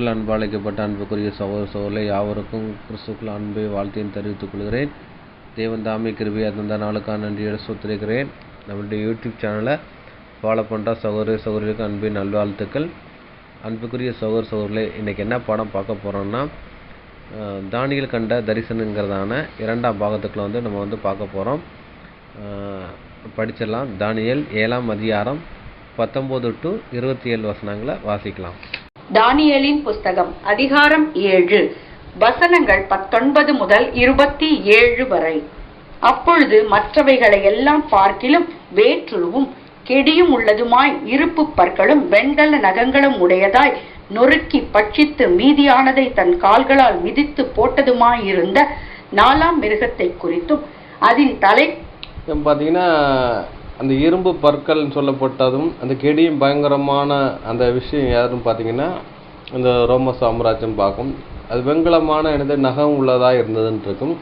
கிறிஸ்துக்குள் அன்பு அழைக்கப்பட்ட அன்புக்குரிய சகோதர சகோதரர்களை யாவருக்கும் கிறிஸ்துக்குள் அன்பை வாழ்த்தையும் தெரிவித்துக் கொள்கிறேன். தேவன் தாமே கிருபை அந்த நாளுக்கான நன்றியோடு சுத்திருக்கிறேன். நம்மளுடைய யூடியூப் சேனலை ஃபாலோ பண்ணுற சகோதர சகோதரிகளுக்கு அன்பின் நல்வாழ்த்துக்கள். அன்புக்குரிய சகோதர சகோதரர்களே இன்றைக்கி என்ன பாடம் பார்க்க போகிறோம்னா தானியல் கண்ட தரிசனங்கிறதான இரண்டாம் பாகத்துக்குள்ள வந்து நம்ம வந்து பார்க்க போகிறோம் படிச்சிடலாம். தானியல் ஏழாம் அதிகாரம் பத்தொம்போது டு இருபத்தி ஏழு வசனங்களை வாசிக்கலாம். தானியலின் புஸ்தகம் அதிகாரம் ஏழு. வசனங்கள் பத்தொன்பது முதல் இருபத்தி ஏழு வரை. அப்பொழுது மற்றவைகளை எல்லாம் பார்க்கிலும் வேற்றுருவும் கெடியும் உள்ளதுமாய் இருப்பு பற்களும் வெண்கல நகங்களும் உடையதாய் நொறுக்கி பட்சித்து மீதியானதை தன் கால்களால் மிதித்து போட்டதுமாயிருந்த நாலாம் மிருகத்தை குறித்தும் அதன் தலை பார்த்தீங்கன்னா அந்த இரும்பு பற்கள்னு சொல்லப்பட்டதும் அந்த கெடியும் பயங்கரமான அந்த விஷயம் யாருன்னு பார்த்தீங்கன்னா அந்த ரோம சாம்ராஜ்யம் பார்க்கும். அது வெண்கலமான எனது நகம் உள்ளதாக இருந்ததுன்னு இருக்கும்.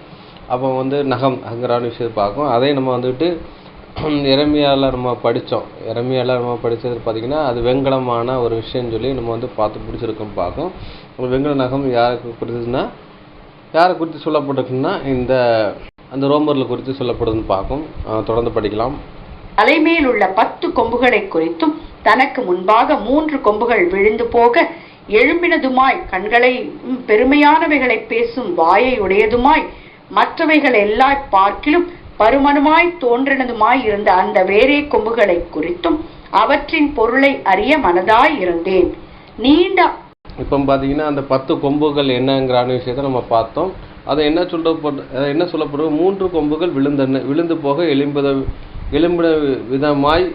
அப்போ வந்து நகம் அங்கரான விஷயத்தை பார்க்கும். அதை நம்ம வந்துட்டு இறமையால் நம்ம படித்தோம். இறமையால் நம்ம படித்தது பார்த்திங்கன்னா அது வெண்கலமான ஒரு விஷயம்னு சொல்லி நம்ம வந்து பார்த்து பிடிச்சிருக்கோம் பார்க்கும். ஒரு வெண்கல நகம் யாருக்கு குறித்ததுன்னா யாரை குறித்து சொல்லப்பட்டிருக்குன்னா இந்த அந்த ரோமரில் குறித்து சொல்லப்படுதுன்னு பார்க்கும். தொடர்ந்து படிக்கலாம். தலைமேல் உள்ள பத்து கொம்புகளை குறித்தும் தனக்கு முன்பாக மூன்று கொம்புகள் விழுந்து போக எழும்பினதுமாய் கண்களை பெருமையானவைகளை பேசும் வாயை உடையதுமாய் மற்றவைகள் எல்லா பார்க்கிலும் பருமனுமாய் தோன்றினதுமாய் இருந்த அந்த வேறே கொம்புகளை குறித்தும் அவற்றின் பொருளை அறிய மனதாய் இருந்தேன். நீண்ட இப்போ பார்த்தீங்கன்னா அந்த பத்து கொம்புகள் என்னங்கிற விஷயத்தை நம்ம பார்த்தோம். அதை என்ன சொல்லப்பட்டு என்ன சொல்லப்படுறது மூன்று கொம்புகள் விழுந்தன விழுந்து போக எலும்புத எலும்பின விதமாய்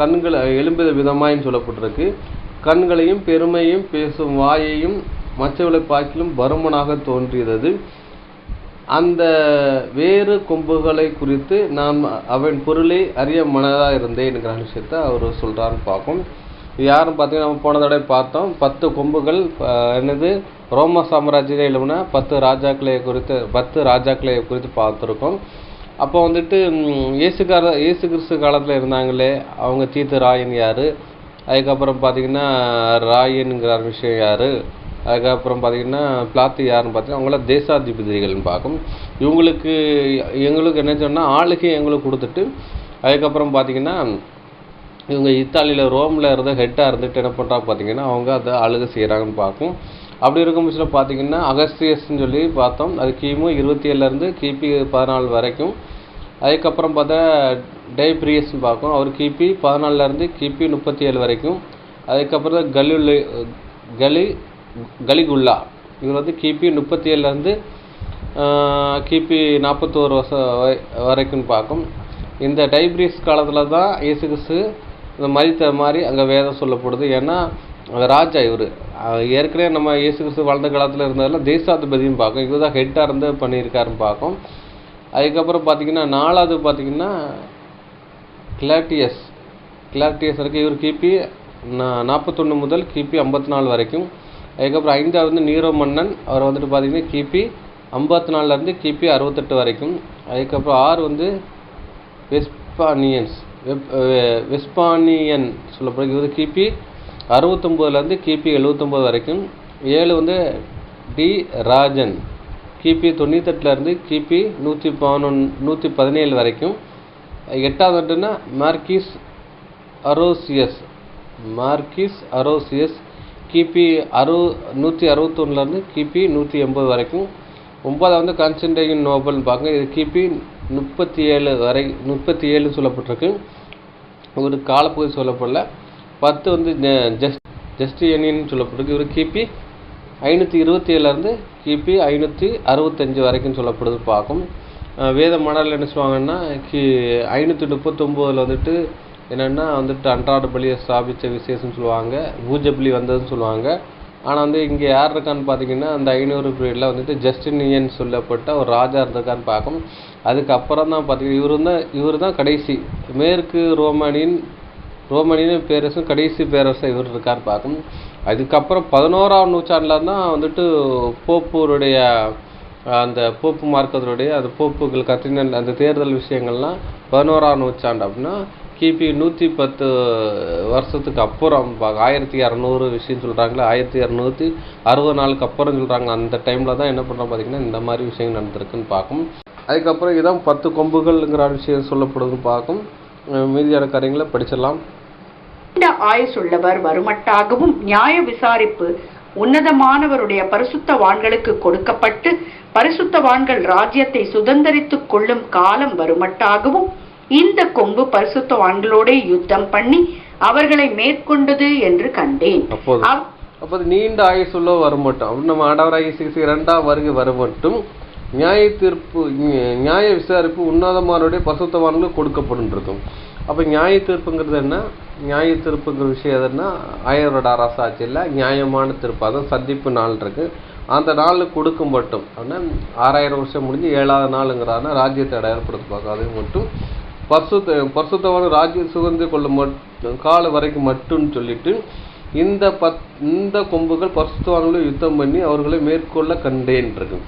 கண்களை எலும்பித விதமாயின்னு சொல்லப்பட்டிருக்கு. கண்களையும் பெருமையும் பேசும் வாயையும் மற்றவர்களை பார்க்கிலும் பருமனாக தோன்றியது. அந்த வேறு கொம்புகளை குறித்து நான் அவன் பொருளை அறிய மனதாக இருந்தேன் என்கிற விஷயத்தை அவர் சொல்கிறான்னு பார்க்கும் யாரும் பார்த்தீங்கன்னா நம்ம போன தடவை பார்த்தோம். பத்து கொம்புகள் என்னது? ரோம சாம்ராஜ்யத்தை எழுதுனா பத்து ராஜாக்களை குறித்து பத்து ராஜாக்களை குறித்து பார்த்துருக்கோம். அப்போ வந்துட்டு இயேசுக்கார இயேசு கிறிஸ்து காலத்தில் இருந்தாங்களே அவங்க தீத்து ராயன் யார்? அதுக்கப்புறம் பார்த்திங்கன்னா ராயனுங்கிற விஷயம் யார்? அதுக்கப்புறம் பார்த்திங்கன்னா பிளாத்து யாருன்னு பார்த்தீங்கன்னா அவங்களாம் தேசாதிபதிகள்னு பார்க்கும். இவங்களுக்கு எங்களுக்கு என்ன சொன்னால் ஆளுகை எங்களுக்கு கொடுத்துட்டு அதுக்கப்புறம் பார்த்திங்கன்னா இவங்க இத்தாலியில் ரோமில் இருந்த ஹெட்டாக இருந்துட்டு என்ன பண்ணுறாங்க பார்த்தீங்கன்னா அவங்க அதை ஆளுகை செய்கிறாங்கன்னு பார்க்கும். அப்படி இருக்கும் பட்சத்தில் பார்த்தீங்கன்னா அகஸ்தியஸ்ன்னு சொல்லி பார்த்தோம். அது கிமு இருபத்தி ஏழுலேருந்து கிபி பதினாலு வரைக்கும். அதுக்கப்புறம் பார்த்தா டைப்ரியஸ்ன்னு பார்க்கும். அவர் கிபி பதினாலுலேருந்து கிபி முப்பத்தி ஏழு வரைக்கும். அதுக்கப்புறம் கலியுல் கலி கலிகுல்லா. இவர் வந்து கிபி முப்பத்தி ஏழுலேருந்து கிபி நாற்பத்தோரு வருஷம் வரைக்கும் பார்க்கும். இந்த டைப்ரியஸ் காலத்தில் தான் இயேசு கிறிஸ்து இந்த மதித்த மாதிரி அங்கே வேதம் சொல்லப்படுது. ஏன்னா ராஜா இவர். ஏற்கனவே நம்ம இயேசு கிறிஸ்து வாழ்ந்த காலத்தில் இருந்ததில் தேசாதிபதியும் பார்க்கும். இவர் தான் ஹெட்டாக இருந்து பண்ணியிருக்காருன்னு பார்க்கும். அதுக்கப்புறம் பார்த்தீங்கன்னா நாலாவது பார்த்தீங்கன்னா கிளாட்டியஸ். கிளாட்டியஸ் இருக்குது இவர் கிபி நாற்பத்தொன்று முதல் கிபி ஐம்பத்தி நாலு வரைக்கும். அதுக்கப்புறம் ஐந்தாவது வந்து நீரோ மன்னன். அவர் வந்துட்டு பார்த்தீங்கன்னா கிபி ஐம்பத்தி நாலுலேருந்து கிபி அறுபத்தெட்டு வரைக்கும். அதுக்கப்புறம் ஆறு வந்து வெஸ்பானியன்ஸ். வெப் வெஸ்பானியன் சொல்லப்படுது வந்து கிபி அறுபத்தொம்போதுலேருந்து கிபி எழுபத்தொம்போது வரைக்கும் ஏழு வந்து டி ராஜன் கிபி தொண்ணூத்தெட்டுலேருந்து கிபி நூற்றி பதினொன்று நூற்றி பதினேழு வரைக்கும். எட்டாவது வந்துட்டுன்னா மார்க்கிஸ் அரோசியஸ் மார்க்கிஸ் அரோசியஸ் கிபி அறு நூற்றி அறுபத்தொன்னுலேருந்து கிபி நூற்றி எண்பது வரைக்கும். ஒன்பதாவது வந்து கான்ஸ்டன்டைன் நோபல்னு பார்க்க இது கிபி முப்பத்தி ஏழு வரை முப்பத்தி ஏழு சொல்லப்பட்டிருக்கு. ஒரு காலப்பகுதி சொல்லப்படல. பத்து வந்து ஜஸ்ட் ஜஸ்டியனின்னு சொல்லப்பட்டிருக்கு. இவர் கிபி ஐநூற்றி இருபத்தி ஏழுலேருந்து கிபி ஐநூற்றி அறுபத்தஞ்சு வரைக்கும் சொல்லப்படுது பார்க்கும். வேத மணல் என்ன சொல்லுவாங்கன்னா கி ஐநூற்றி முப்பத்தொம்போதில் வந்துட்டு என்னென்னா வந்துட்டு அன்றாட பலியை ஸ்தாபித்த விசேஷம்னு சொல்லுவாங்க. பூஜை பலி வந்ததுன்னு சொல்லுவாங்க. ஆனால் வந்து இங்கே யார் இருக்கான்னு பார்த்தீங்கன்னா அந்த ஐநூறு பீரியடில் வந்துட்டு ஜஸ்டினியன் சொல்லப்பட்ட ஒரு ராஜா இருந்திருக்கான்னு பார்க்கும். அதுக்கப்புறம் தான் பார்த்தீங்கன்னா இவர் தான் இவர் தான் கடைசி. மேற்கு ரோமானியின் ரோமானியின் பேரரசும் கடைசி பேரரசாக இவர் இருக்கார் பார்க்கும். அதுக்கப்புறம் பதினோராம் நூற்றாண்டில் தான் வந்துட்டு போப்புருடைய அந்த போப்பு மார்க்கத்தினுடைய அந்த போப்புகள் கத்தின அந்த தேர்தல் விஷயங்கள்லாம் பதினோராம் நூற்றாண்டு அப்படின்னா கிபி நூற்றி பத்து வருஷத்துக்கு அப்புறம் ஆயிரத்தி இரநூறு விஷயம் சொல்கிறாங்களே ஆயிரத்தி இரநூத்தி அறுபது நாளுக்கு அப்புறம் சொல்கிறாங்க அந்த டைமில் தான் என்ன பண்ணுறோம் பார்த்தீங்கன்னா இந்த மாதிரி விஷயங்கள் நடந்திருக்குன்னு பார்க்கும். அதுக்கப்புறம் இதான் பத்து கொம்புகள்ங்கிற விஷயம் சொல்லப்படுதுன்னு பார்க்கும். மீதியான காரியங்களை படிச்சிடலாம். ஆயுசுள்ளவர் வருமட்டாகவும் நியாய விசாரிப்பு உன்னதமானவருடைய பரிசுத்த வான்களுக்கு கொடுக்கப்பட்டு பரிசுத்த வான்கள் ராஜ்யத்தை சுதந்திரித்துக் கொள்ளும் காலம் வருமட்டாகவும் இந்த கொம்பு பரிசுத்தவான்களோட யுத்தம் பண்ணி அவர்களை மேற்கொண்டது என்று கண்டேன். அப்போது நீண்ட ஆயுசுள்ள வரமட்டும். அப்படி நம்ம ஆண்டவராகி சிகிச்சை இரண்டாம் வருகை வரமட்டும். நியாய தீர்ப்பு நிய- நியாய விசாரிப்பு உன்னதமானுடைய பசுத்தவான்களுக்கு கொடுக்கப்படும் இருக்கும் அப்போ நியாய தீர்ப்புங்கிறது என்ன? நியாய தீர்ப்புங்கிற விஷயம் எதுன்னா ஆயிரோட அரசாட்சியில் நியாயமான தீர்ப்பு. அதான் சந்திப்பு நாள் இருக்கு. அந்த நாளில் கொடுக்கும் மட்டும். அப்படின்னா ஆறாயிரம் வருஷம் முடிஞ்சு ஏழாவது நாளுங்கிறான ராஜ்யத்தை அடையாளப்படுத்தி பார்க்க அது மட்டும். பர்சுத்த பர்சுத்தவான ராஜ்யம் சுகந்து கொள்ளும் மட்டும் கால வரைக்கும் மட்டும்னு சொல்லிட்டு இந்த பத் இந்த கொம்புகள் பர்சுத்தவான்களை யுத்தம் பண்ணி அவர்களை மேற்கொள்ள கண்டேன் இருக்கு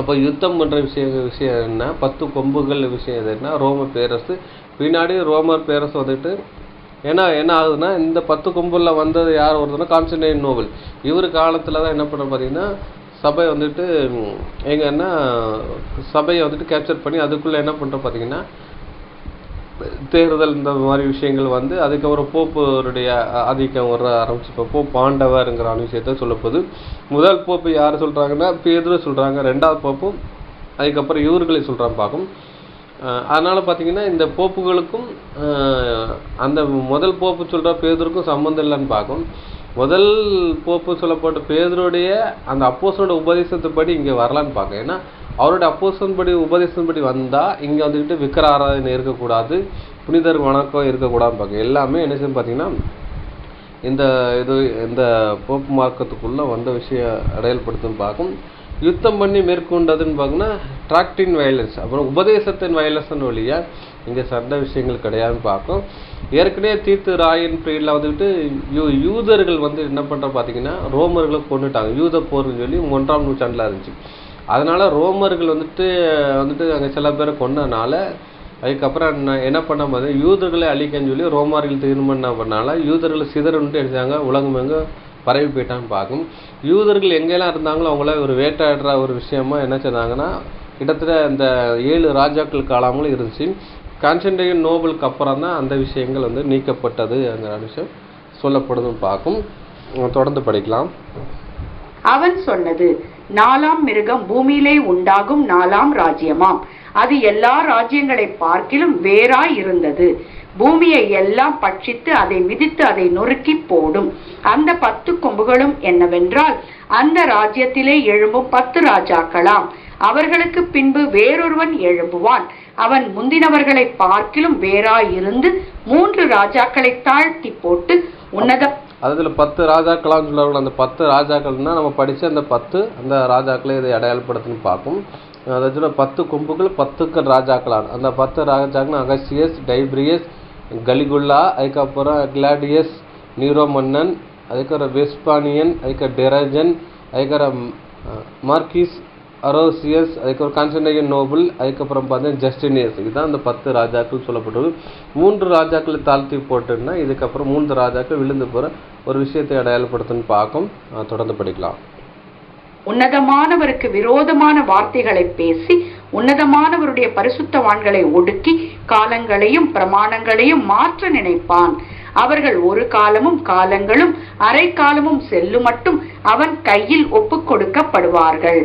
அப்போ யுத்தம் பண்ணுற விஷயம் விஷயம் என்ன? பத்து கொம்புகள் விஷயம் எதுன்னா ரோம பேரரசு. பின்னாடி ரோமர் பேரரசு வந்துட்டு ஏன்னா என்ன ஆகுதுன்னா இந்த பத்து கொம்புல வந்தது யார் வருதுன்னா கான்ஸ்டன்டைன் நோபல். இவர் காலத்தில் தான் என்ன பண்ண பார்த்தீங்கன்னா சபை வந்துட்டு எங்கன்னா சபையை வந்துட்டு கேப்சர் பண்ணி அதுக்குள்ளே என்ன பண்ணுறோம் பார்த்தீங்கன்னா தேர்தல் இந்த மாதிரி விஷயங்கள் வந்து அதுக்கப்புறம் போப்பருடைய ஆதிக்கம் வர ஆரம்பிச்சு இப்போ போப் பாண்டவருங்கிற விஷயத்த சொல்லப்போது முதல் போப்பு யார் சொல்கிறாங்கன்னா பேதுரு சொல்கிறாங்க ரெண்டாவது போப்பும் அதுக்கப்புறம் இவர்களை சொல்கிறாங்க பார்க்கும் அதனால் பார்த்தீங்கன்னா இந்த போப்புகளுக்கும் அந்த முதல் போப்பு சொல்கிற பேதருக்கும் சம்மந்தம் இல்லைன்னு பார்க்கும் முதல் போப்பு சொல்லப்பட்ட பேதருடைய அந்த அப்போசனோட உபதேசத்துப்படி இங்கே வரலான்னு பார்க்க ஏன்னா அவருடைய அப்போசன்படி படி வந்தால் இங்கே வந்துக்கிட்டு விக்கிர ஆராதனை இருக்கக்கூடாது புனிதர் வணக்கம் இருக்கக்கூடாதுன்னு பார்க்க எல்லாமே என்ன செய்யும் பார்த்தீங்கன்னா இந்த இது இந்த போப்பு மார்க்கத்துக்குள்ளே வந்த விஷயம் அடையல்படுத்துன்னு பார்க்கும் யுத்தம் பண்ணி மேற்கொண்டதுன்னு பார்த்தீங்கன்னா ட்ராக்டின் வயலன்ஸ் அப்புறம் உபதேசத்தின் வயலன்ஸ்னு வழியாக இங்கே சண்டை விஷயங்கள் கிடையாதுன்னு பார்க்கும் ஏற்கனவே தீர்த்து ராயன் பீரியடில் வந்துக்கிட்டு யூ யூதர்கள் வந்து என்ன பண்ணுற பார்த்தீங்கன்னா ரோமர்களை கொண்டுட்டாங்க யூத போர்னு சொல்லி ஒன்றாம் நூற்றாண்டில் இருந்துச்சு. அதனால் ரோமர்கள் வந்துட்டு வந்துட்டு அங்கே சில பேரை கொண்டனால அதுக்கப்புறம் என்ன என்ன பண்ண மாதிரி யூதர்களை அழிக்கன்னு சொல்லி ரோமார்கள் தீர்மானம் பண்ணால யூதர்களை சிதறன்ட்டு எடுத்தாங்க. உலகம் எங்க பரவி போயிட்டான்னு பார்க்கும். யூதர்கள் எங்கெல்லாம் இருந்தாங்களோ அவங்கள ஒரு வேட்டையாடுற ஒரு விஷயமா என்ன செய்தாங்கன்னா கிட்டத்தட்ட இந்த ஏழு ராஜாக்கள் காலங்களும் இருந்துச்சு. கான்ஸ்டன்டைன் நோபலுக்கு அப்புறம் தான் அந்த விஷயங்கள் வந்து நீக்கப்பட்டது அந்த விஷயம் சொல்லப்படுதுன்னு பார்க்கும். தொடர்ந்து படிக்கலாம். அவன் சொன்னது நாலாம் மிருகம் பூமியிலே உண்டாகும் நாலாம் ராஜ்யமாம். அது எல்லா ராஜ்யங்களை பார்க்கிலும் வேறாய் இருந்தது பூமியை எல்லாம் பட்சித்து அதை மிதித்து அதை நொறுக்கி போடும். அந்த பத்து கொம்புகளும் என்னவென்றால் அந்த ராஜ்யத்திலே எழும்பும் பத்து ராஜாக்களாம். அவர்களுக்கு பின்பு வேறொருவன் எழும்புவான். அவன் முந்தினவர்களை பார்க்கிலும் வேறாய் இருந்து மூன்று ராஜாக்களை தாழ்த்தி போட்டு உன்னத அதில் பத்து ராஜாக்களான்னு சொல்லுவாங்க அந்த பத்து ராஜாக்கள்னால் நம்ம படித்த அந்த பத்து அந்த ராஜாக்களை இதை அடையாளப்படுத்துன்னு பார்க்கும் அதாச்சும் பத்து கொம்புகள் பத்துக்கள் ராஜாக்களான அந்த பத்து ராஜாக்கள் அகசியஸ் டைப்ரியஸ் கலிகுல்லா அதுக்கப்புறம் கிளாடியஸ் நீரோ மன்னன் அதுக்கப்புறம் வெஸ்பானியன் அதுக்கப்புறம் டெரஜன் அதுக்கப்புறம் மார்க்கீஸ் மார்க்கிஸ் அரோசியஸ் அதுக்கப்புறம் கான்ஸ்டன்டைன் நோபல் அதுக்கப்புறம் பார்த்தீங்கன்னா ஜஸ்டினியஸ். இதுதான் அந்த பத்து ராஜாக்கள் சொல்லப்படுது மூன்று ராஜாக்களை தாழ்த்தி போட்டுன்னா இதுக்கப்புறம் மூன்று ராஜாக்கள் விழுந்து போகிற ஒரு விஷயத்தை அடையாளப்படுத்துன்னு பார்க்கும். தொடர்ந்து படிக்கலாம். உன்னதமானவருக்கு விரோதமான வார்த்தைகளை பேசி உன்னதமானவருடைய பரிசுத்தவான்களை ஒடுக்கி காலங்களையும் பிரமாணங்களையும் மாற்ற நினைப்பான். அவர்கள் ஒரு காலமும் காலங்களும் அரை காலமும் செல்லும் மட்டும் அவன் கையில் ஒப்புக் கொடுக்கப்படுவார்கள்.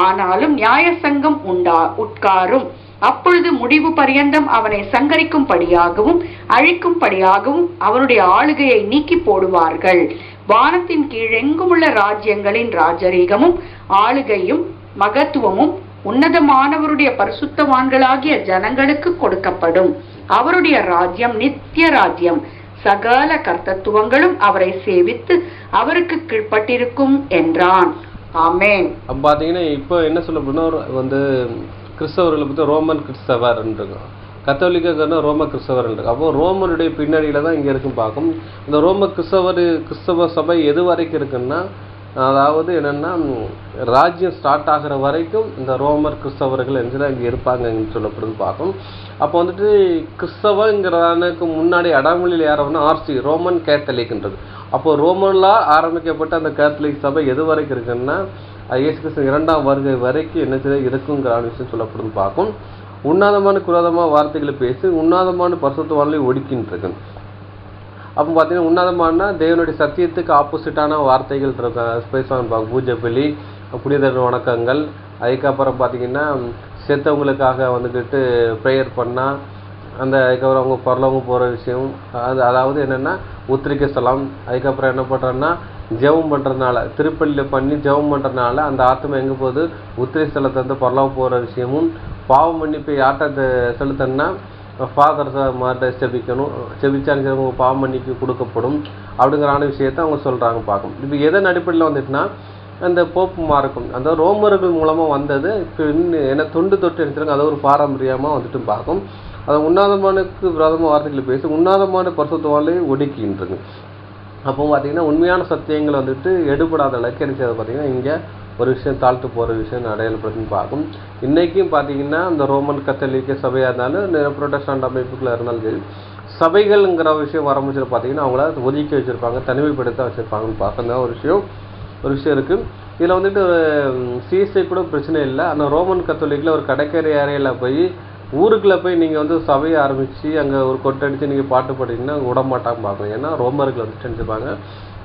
ஆனாலும் நியாய சங்கம் உண்டா உட்காரும். அப்பொழுது முடிவு பரியந்தம் அவனை சங்கரிக்கும்படியாகவும் அழிக்கும்படியாகவும் அவனுடைய ஆளுகையை நீக்கி போடுவார்கள். வானத்தின் கீழெங்குமுள்ள ராஜ்யங்களின் ராஜரீகமும் ஆளுகையும் மகத்துவமும் உன்னதமானவருடைய பரிசுத்தவான்களாகிய ஜனங்களுக்கு கொடுக்கப்படும். அவருடைய ராஜ்யம் நித்திய ராஜ்யம். சகல கர்த்தத்துவங்களும் அவரை சேவித்து அவருக்கு கீழ்ப்பட்டிருக்கும் என்றான். அப்போ பார்த்தீங்கன்னா இப்போ என்ன சொல்ல போனால் வந்து கிறிஸ்தவர்களை பற்றி ரோமன் கிறிஸ்தவர்ன்னு இருக்கும் கத்தோலிக்கன்னா ரோம கிறிஸ்தவர் இருக்கு அப்போ ரோமனுடைய பின்னணியில தான் இங்கே இருக்கும் பார்க்கும் இந்த ரோம கிறிஸ்தவர் கிறிஸ்தவ சபை எது வரைக்கும் இருக்குன்னா அதாவது என்னென்னா ராஜ்யம் ஸ்டார்ட் ஆகிற வரைக்கும் இந்த ரோமர் கிறிஸ்தவர்கள் என்று இங்கே இருப்பாங்கன்னு சொல்லப்படுது பார்க்கும் அப்போ வந்துட்டு கிறிஸ்தவங்கிறதானுக்கு முன்னாடி அடாமொழியில் யாரவனா ஆர்சி ரோமன் கேத்தலிக்ன்றது அப்போது ரோமனில் ஆரம்பிக்கப்பட்ட அந்த கேத்தலிக் சபை எது வரைக்கும் இருக்குன்னா இயேசு கிறிஸ்து இரண்டாம் வருகை வரைக்கும் என்ன செய்ய இருக்குங்கிற விஷயம் சொல்லப்படுது பார்க்கும் உன்னதமான குரோதமான வார்த்தைகளை பேசி உன்னதமான பரிசுத்தவான்களை ஒடுக்கின்னு அப்போ பார்த்தீங்கன்னா உன்னதமானா தேவனுடைய சத்தியத்துக்கு ஆப்போசிட்டான வார்த்தைகள் இருக்க பேசுவாங்க பார்க்க பூஜை பலி புனிதர் வணக்கங்கள். அதுக்கப்புறம் பார்த்தீங்கன்னா செத்தவங்களுக்காக வந்துக்கிட்டு ப்ரேயர் பண்ணால் அந்த அதுக்கப்புறம் அவங்க பரலவங்க போகிற விஷயம் அது அதாவது என்னென்னா உத்திரிக்க ஸ்தலம். அதுக்கப்புறம் என்ன பண்ணுறோன்னா ஜெபம் பண்ணுறதுனால திருப்பள்ளியில் பண்ணி ஜெபம் பண்ணுறதுனால அந்த ஆத்மா எங்கே போகுது? உத்திரை ஸ்தலத்தை வந்து பரலவம் போகிற விஷயமும் பாவம் மன்னிப்பு யார்கிட்ட செலுத்தன்னா ஃபாதர் மார்கிட்ட செபிக்கணும். செபிச்சாலும் சரி உங்கள் பாவம் மன்னிக்கு கொடுக்கப்படும். அப்படிங்கிறான விஷயத்தை அவங்க சொல்கிறாங்க பார்க்கணும். இப்போ எதன் அடிப்படையில் வந்துட்டுனா அந்த போப்பு மார்க்கம். அந்த ரோமர்கள் மூலமாக வந்தது இப்போ இன்னும் என்ன தொண்டு தொட்டு எடுத்துருங்க அது ஒரு பாரம்பரியமாக வந்துட்டு பார்க்கும். அதை உன்னதமானுக்கு விரோதமாக வார்த்தைகளை பேசி உன்னதமான பரிசுத்தவாலே ஒடுக்கின்றது. அப்போ பார்த்தீங்கன்னா உண்மையான சத்தியங்கள் வந்துட்டு எடுபடாத அளவுக்கு என்ன செய்யறது பார்த்தீங்கன்னா இங்கே ஒரு விஷயம் தாழ்த்து போகிற விஷயம் அடையாளப்படுத்தி பார்க்கும். இன்றைக்கும் பார்த்தீங்கன்னா அந்த ரோமன் கத்தோலிக்க சபையாக இருந்தாலும் புரொட்டஸ்டாண்ட் அமைப்புக்குள்ள இருந்தாலும் சரி சபைகள்ங்கிற விஷயம் வரும்போது பார்த்தீங்கன்னா அவங்கள ஒதுக்கி வச்சுருப்பாங்க தனிமைப்படுத்த வச்சுருப்பாங்கன்னு பார்க்கணும் ஒரு விஷயம் ஒரு விஷயம் இருக்குது இதில் வந்துட்டு சிஎஸ்ஐ கூட பிரச்சனை இல்லை. ஆனால் ரோமன் கத்தோலிக்கில் ஒரு கடற்கரை ஏரியாவில் போய் ஊருக்குள்ளே போய் நீங்கள் வந்து சபையை ஆரம்பித்து அங்கே ஒரு கொட்டடித்து நீங்கள் பாட்டு பாடிங்கன்னா விட மாட்டாங்க பார்க்கணும் ஏன்னா ரோமர்கள் வந்து செஞ்சுப்பாங்க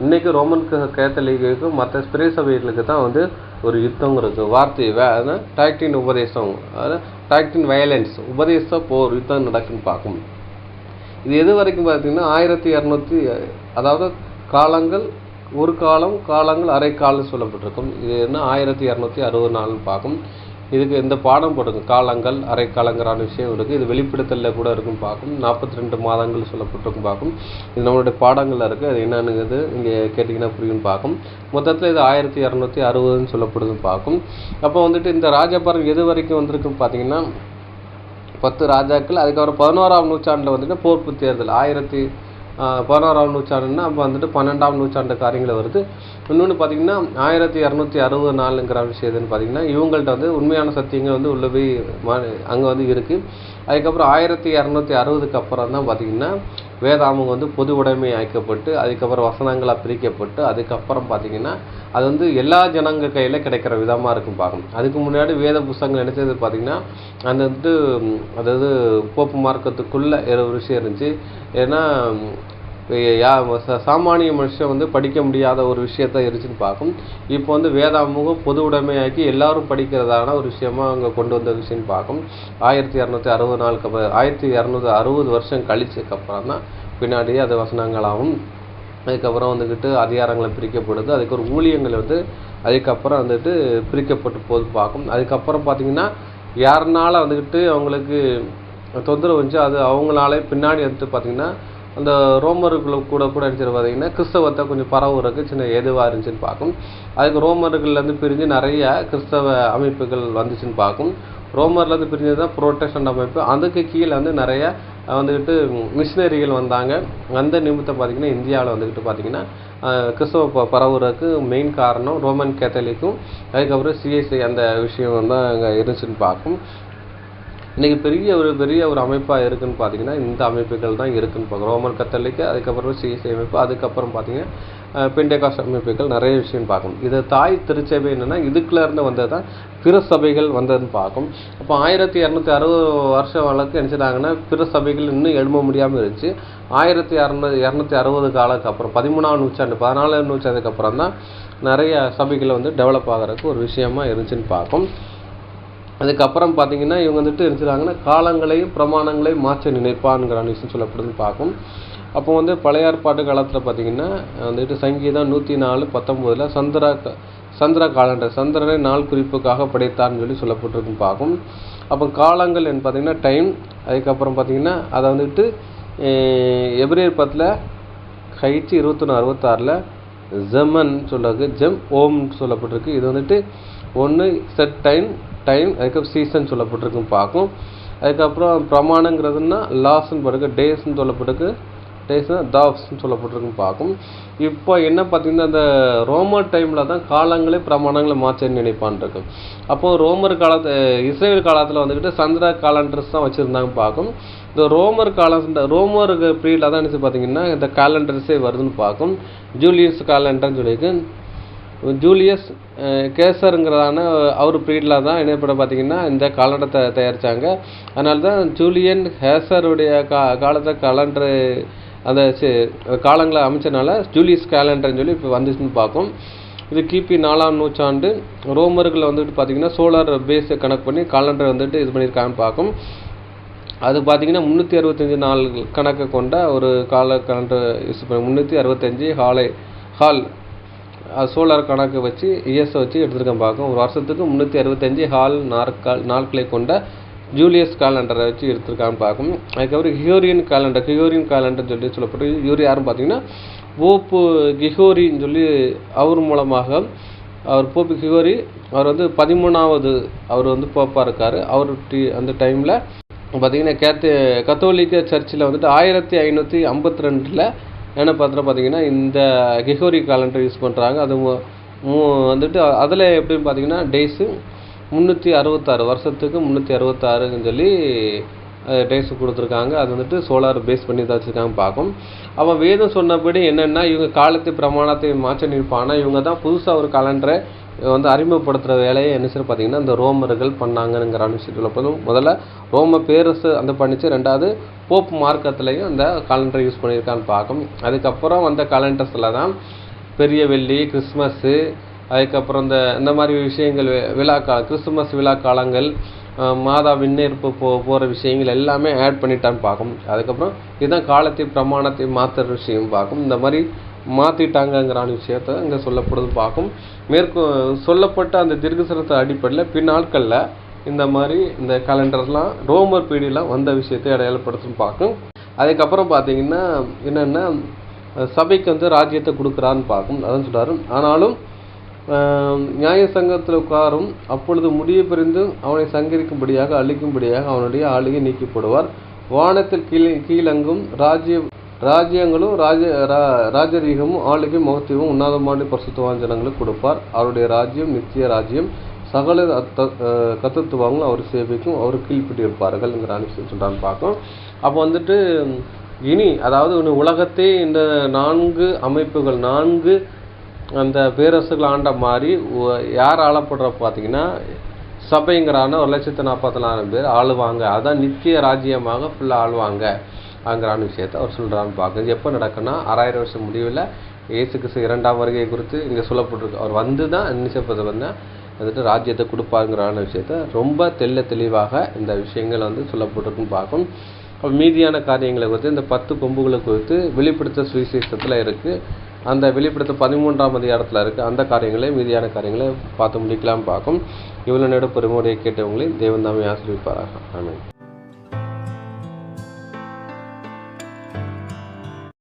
இன்றைக்கி ரோமன் கேத்தலிக்கும் மற்ற ஸ்பிரே சபைகளுக்கு தான் வந்து ஒரு யுத்தம் இருக்குது வார்த்தை வே அதான் டாக்டின் உபதேசம் அதாவது டாக்டின் வயலன்ஸ் உபதேச போர் யுத்தம் நடக்குன்னு பார்க்கும். இது எது வரைக்கும் பார்த்தீங்கன்னா ஆயிரத்தி இரநூத்தி அதாவது காலங்கள் ஒரு காலம் காலங்கள் அரை காலம் சொல்லப்பட்டிருக்கும். இது என்ன? ஆயிரத்தி இரநூத்தி அறுபது நாள்னு பார்க்கும். இதுக்கு இந்த பாடம் போடுங்க. காலங்கள் அரை விஷயம் இருக்குது இது வெளிப்படுத்தலில் கூட இருக்கும் பார்க்கும். நாற்பத்தி ரெண்டு மாதங்கள் சொல்லப்பட்டிருக்கும் பார்க்கும். இது நம்மளுடைய பாடங்களில் இருக்குது அது என்னன்னுங்கிறது இங்கே கேட்டிங்கன்னா புரியும் பார்க்கும். மொத்தத்தில் இது ஆயிரத்தி இரநூத்தி அறுபதுன்னு சொல்லப்படுதுன்னு பார்க்கும். அப்போ வந்துட்டு இந்த ராஜபாரம் எது வரைக்கும் வந்திருக்குன்னு பார்த்தீங்கன்னா பத்து ராஜாக்கள் அதுக்கப்புறம் பதினோராம் நூற்றாண்டில் வந்துட்டு போர்ப்பு தேர்தல் ஆயிரத்தி பதினோராம் நூற்றாண்டுன்னா அப்போ வந்துட்டு பன்னெண்டாம் நூற்றாண்டு காரியங்கள் வருது. இன்னொன்று பார்த்தீங்கன்னா ஆயிரத்தி இரநூத்தி அறுபது நாலுங்கிற விஷயம் எதுன்னு பார்த்தீங்கன்னா இவங்கள்ட்ட வந்து உண்மையான சத்தியங்கள் வந்து உள்ளே போய் அங்கே வந்து இருக்குது அதுக்கப்புறம் ஆயிரத்தி இரநூத்தி அறுபதுக்கு அப்புறம் தான் பார்த்தீங்கன்னா வேதாமம் வந்து பொது உடைமை ஆக்கப்பட்டு அதுக்கப்புறம் வசனங்களாக பிரிக்கப்பட்டு அதுக்கப்புறம் பார்த்தீங்கன்னா அது வந்து எல்லா ஜனங்க கையில் கிடைக்கிற விதமாக இருக்கும் பார்க்கணும். அதுக்கு முன்னாடி வேத புஸ்தகங்கள் நினைச்சது பார்த்திங்கன்னா அந்த வந்து அதாவது போப்பு மார்க்கத்துக்குள்ளே ஒரு விஷயம் இருந்துச்சு. ஏன்னா யா சாமானிய மனுஷன் வந்து படிக்க முடியாத ஒரு விஷயத்த இருந்துச்சுன்னு பார்க்கும். இப்போ வந்து வேதாமுகம் பொது உடைமையாக்கி எல்லாரும் படிக்கிறதான ஒரு விஷயமா அங்கே கொண்டு வந்த விஷயம்னு பார்க்கும். ஆயிரத்தி இரநூத்தி அறுபது நாளுக்கு அப்புறம் ஆயிரத்தி இரநூத்தி அறுபது வருஷம் கழிச்சதுக்கு அப்புறம் தான் பின்னாடி அது வசனங்களாகவும் அதுக்கப்புறம் வந்துக்கிட்டு அதிகாரங்களை பிரிக்கப்படுது. அதுக்கு ஒரு ஊழியங்கள் வந்து அதுக்கப்புறம் வந்துட்டு பிரிக்கப்பட்டு போது பார்க்கும். அதுக்கப்புறம் பார்த்தீங்கன்னா யாருனால வந்துக்கிட்டு அவங்களுக்கு தொந்தரவு வந்துச்சு அது அவங்களாலே பின்னாடி வந்துட்டு பார்த்தீங்கன்னா அந்த ரோமர்களுக்கு கூட கூட இருந்துச்சு பார்த்தீங்கன்னா கிறிஸ்தவத்தை கொஞ்சம் பரவுறதுக்கு சின்ன எதுவாக இருந்துச்சுன்னு பார்க்கும். அதுக்கு ரோமர்கள்லேருந்து பிரிஞ்சு நிறைய கிறிஸ்தவ அமைப்புகள் வந்துச்சுன்னு பார்க்கும். ரோமர்லேருந்து பிரிஞ்சது தான் புரோட்டஸ்டன்ட் அமைப்பு. அதுக்கு கீழே வந்து நிறைய வந்துக்கிட்டு மிஷினரிகள் வந்தாங்க. அந்த நிமித்தம் பார்த்திங்கன்னா இந்தியாவில் வந்துக்கிட்டு பார்த்திங்கன்னா கிறிஸ்தவ ப பரவுறதுக்கு மெயின் காரணம் ரோமன் கேத்தலிக்கும் அதுக்கப்புறம் சிஎஸ்ஐ அந்த விஷயம் தான் அங்கே இருந்துச்சுன்னு பார்க்கும். இன்றைக்கி பெரிய ஒரு பெரிய ஒரு அமைப்பாக இருக்குதுன்னு பார்த்தீங்கன்னா இந்த அமைப்புகள் தான் இருக்குதுன்னு பார்க்குறோம் ரோமன் கத்தலிக்கு அதுக்கப்புறம் சிஎஸ்ஐ அமைப்பு அதுக்கப்புறம் பார்த்தீங்கன்னா பெண்டேகாஸ் அமைப்புகள் நிறைய விஷயம் பார்க்கணும் இது தாய் திருச்சபை என்னென்னா இதுக்குள்ளேருந்து வந்தது தான் பிற சபைகள் வந்ததுன்னு பார்க்கும். அப்போ ஆயிரத்தி இரநூத்தி அறுபது வருஷம் வழக்கு நினச்சிட்டாங்கன்னா பிற சபைகள் இன்னும் எழும்ப முடியாமல் இருந்துச்சு. ஆயிரத்தி இரநூறு இரநூத்தி அறுபது காலத்துக்கு அப்புறம் பதிமூணாம் நூற்றாண்டு பதினாலாம் நூற்றாண்டுக்கு அப்புறம் தான் நிறைய சபைகள் வந்து டெவலப் ஆகிறதுக்கு ஒரு விஷயமா இருந்துச்சுன்னு பார்க்கும். அதுக்கப்புறம் பார்த்தீங்கன்னா இவங்க வந்துட்டு செய்கிறாங்கன்னா காலங்களையும் பிரமாணங்களையும் மாற்ற நினைப்பான்ங்கிற விஷயம் சொல்லப்படுதுன்னு பார்க்கும். அப்போ வந்து பழைய ஏற்பாட்டு காலத்தில் பார்த்தீங்கன்னா வந்துட்டு சங்கீதம் நூற்றி நாலு பத்தொம்போதில் சந்திரா சந்திர காலண்டர் சந்திரனை நாள் குறிப்புக்காக படைத்தான்னு சொல்லி சொல்லப்பட்டிருக்குன்னு பார்க்கும். அப்போ காலங்கள் என்ன பார்த்தீங்கன்னா டைம் அதுக்கப்புறம் பார்த்தீங்கன்னா அதை வந்துட்டு எப்ரேர் பத்தில் கழிச்சு இருபத்தொன்று அறுபத்தாறில் ஜெமன் சொல்கிறது ஜெம் ஓம்னு சொல்லப்பட்டிருக்கு. இது வந்துட்டு ஒன்று செட் டைம் டைம் அதுக்கப்புறம் சீசன் சொல்லப்பட்டிருக்குன்னு பார்க்கும் அதுக்கப்புறம் பிரமாணங்கிறதுனா லாஸ்ன்னு போட்டிருக்கு டேஸ்ன்னு சொல்லப்பட்டிருக்கு டேஸ்னா தாப்ஸ்ன்னு சொல்லப்பட்டிருக்குன்னு பார்க்கும் இப்போ என்ன பார்த்தீங்கன்னா அந்த ரோமர் டைமில் தான் காலங்களே பிரமாணங்களை மாற்றன்னு நினைப்பான் இருக்கு. அப்போ ரோமர் காலத்து இஸ்ரேல் காலத்தில் வந்துக்கிட்டு சந்திர காலண்டர்ஸ் தான் வச்சுருந்தாங்க பார்க்கும் இந்த ரோமர் காலம் ரோமர் பீரியடில் தான் என்ன பார்த்தீங்கன்னா இந்த காலண்டர்ஸே வருதுன்னு பார்க்கும் ஜூலியஸ் காலண்டர்னு சொல்லியிருக்கு. ஜூலியஸ் கேசருங்கிறதான அவர் பீரியடில் தான் என்ன பண்ண பார்த்தீங்கன்னா இந்த காலண்டரை த தயாரித்தாங்க அதனால தான் ஜூலியன் ஹேசருடைய கா காலத்தை காலண்டரு அந்த சி- காலங்களை அமைச்சனால ஜூலியஸ் கேலண்டர்னு சொல்லி இப்போ வந்துச்சுன்னு பார்க்கும் இது கிபி நாலாம் நூற்றாண்டு. ரோமர்கள் வந்துட்டு பார்த்தீங்கன்னா சோலார் பேஸை கணக்கு பண்ணி காலண்டர் வந்துட்டு இது பண்ணியிருக்காங்கன்னு பார்க்கும். அது பார்த்தீங்கன்னா முந்நூற்றி அறுபத்தஞ்சு நாள் கணக்கை கொண்ட ஒரு கால கலண்டர் யூஸ் பண்ணி முந்நூற்றி அறுபத்தஞ்சு ஹாலை ஹால் சோலார் கணக்கு வச்சு இஎஸ்ஐ வச்சு எடுத்துருக்கேன் பார்க்கும் ஒரு வருஷத்துக்கு முந்நூற்றி அறுபத்தஞ்சு ஹால் நாற்கால் நாட்களை கொண்ட ஜூலியஸ் காலண்டரை வச்சு எடுத்திருக்கான்னு பார்க்கும் அதுக்கப்புறம் ஹியோரியன் காலண்டர் ஹியோரியன் காலண்டர் சொல்லி சொல்லப்பட்டு இவர் யாருன்னு பார்த்தீங்கன்னா ஓப்பு கிஹோரின்னு சொல்லி அவர் மூலமாக அவர் போப்பு கிஹோரி அவர் வந்து பதிமூணாவது அவர் வந்து போப்பாக இருக்கார். அவர் டி- அந்த டைமில் பார்த்தீங்கன்னா கேத்து கத்தோலிக்க சர்ச்சில் வந்துட்டு ஆயிரத்தி ஐநூற்றி ஐம்பத்தி ரெண்டில் என்ன பார்த்துட்டு பார்த்தீங்கன்னா இந்த கிஹோரி காலண்டர் யூஸ் பண்ணுறாங்க அது மு- வந்துட்டு அதில் எப்படின்னு பார்த்தீங்கன்னா டேஸு முந்நூற்றி அறுபத்தாறு வருஷத்துக்கு முந்நூற்றி அறுபத்தாறுன்னு சொல்லி டேஸ் கொடுத்துருக்காங்க. அது வந்துட்டு சோலார் பேஸ் பண்ணி தான் வச்சுருக்காங்க பார்க்கும் அவன் வேதம் சொன்னபடி என்னென்னா இவங்க காலத்து பிரமாணத்தை மாற்ற நிற்பானா இவங்க தான் புதுசாக ஒரு காலண்டரை வந்து அறிமுகப்படுத்துகிற வேலையை என்ன சொல்லி பார்த்தீங்கன்னா இந்த ரோமர்கள் பண்ணாங்கங்கிற விஷயத்தில் போதும். முதல்ல ரோம பேரரசு அந்த பண்ணிச்சு. ரெண்டாவது போப் மார்க்கத்துலேயும் அந்த காலண்டரை யூஸ் பண்ணியிருக்கான்னு பார்க்கும் அதுக்கப்புறம் வந்த காலண்டர்ஸில் தான் பெரிய வெள்ளி கிறிஸ்மஸ்ஸு அதுக்கப்புறம் இந்த இந்த மாதிரி விஷயங்கள் விழாக்கா கிறிஸ்துமஸ் விழா காலங்கள் மாதா விண்ணேற்பு போ போகிற விஷயங்கள் எல்லாமே ஆட் பண்ணிட்டான்னு பார்க்கும் அதுக்கப்புறம் இதுதான் காலத்தை பிரமாணத்தை மாற்றுற விஷயம் பார்க்கும் இந்த மாதிரி மாற்றிட்டாங்கங்கிறான விஷயத்த இங்கே சொல்லப்படுது பார்க்கும். மேற்கு சொல்லப்பட்ட அந்த திருக்கசனத்தை அடிப்படையில் பின்னாட்களில் இந்த மாதிரி இந்த கேலண்டர்லாம் ரோமர் பீரியட்லாம் வந்த விஷயத்தை அடையாளப்படுத்தும் பார்க்கும். அதுக்கப்புறம் பார்த்தீங்கன்னா என்னென்னா சபைக்கு வந்து ராஜ்யத்தை கொடுக்குறான்னு பார்க்கும். அதான் சொல்கிறார் ஆனாலும் நியாய சங்கத்தில் உட்காரும். அப்பொழுது முடிய பிரிந்து அவனை சங்கரிக்கும்படியாக அழிக்கும்படியாக அவனுடைய ஆளுகை நீக்கப்படுவார். வானத்தில் கீழே கீழங்கும் ராஜ்ய ராஜ்யங்களும் ராஜ ரா- ராஜரீகமும் ஆளுகை மகத்துவமும் உன்னதமான பரிசுத்தவான் ஜனங்களுக்கு கொடுப்பார். அவருடைய ராஜ்யம் நித்திய ராஜ்யம் சகல அத்த- அவர் சேவைக்கும் அவர் கீழ்ப்பட்டு இருப்பார்கள்ங்கிற சொல்கிறான்னு பார்க்கும் அப்போ வந்துட்டு இனி அதாவது ஒன்று உலகத்தே இந்த நான்கு அமைப்புகள் நான்கு அந்த பேரரசுகள் ஆண்ட மாதிரி யார் ஆளப்படுற பார்த்தீங்கன்னா சபைங்கிறான ஒரு லட்சத்து நாற்பத்தி நாலாயிரம் பேர் ஆளுவாங்க. அதான் நித்திய ராஜ்யமாக ஃபுல்லாக ஆளுவாங்க. அங்கிறான விஷயத்த அவர் சொல்கிறான்னு பார்க்குது எப்போ நடக்குன்னா ஆறாயிரம் வருஷம் முடிவில் இயேசு கிறிஸ்து இரண்டாம் வருகை குறித்து இங்கே சொல்லப்பட்டிருக்கு. அவர் வந்து தான் நிச்சயப்பதை வந்து வந்துட்டு ராஜ்யத்தை கொடுப்பாருங்கிறான விஷயத்த ரொம்ப தெள்ள தெளிவாக இந்த விஷயங்கள் வந்து சொல்லப்பட்டிருக்குன்னு பார்க்கும் மீதியான காரியங்களை குறித்து இந்த பத்து கொம்புகளை குறித்து வெளிப்படுத்த சுவிசேஷத்தில் இருக்குது அந்த வெளிப்படுத்த பதிமூன்றாம் அதிகாரத்தில் இருக்குது அந்த காரியங்களை மீதியான காரியங்களை பார்த்து முடிக்கலாம் பார்க்கும் இவ்வளோ நேரம் பெருமுறையை கேட்டவங்களையும் தேவன் தாமே ஆசிரியப்பாராக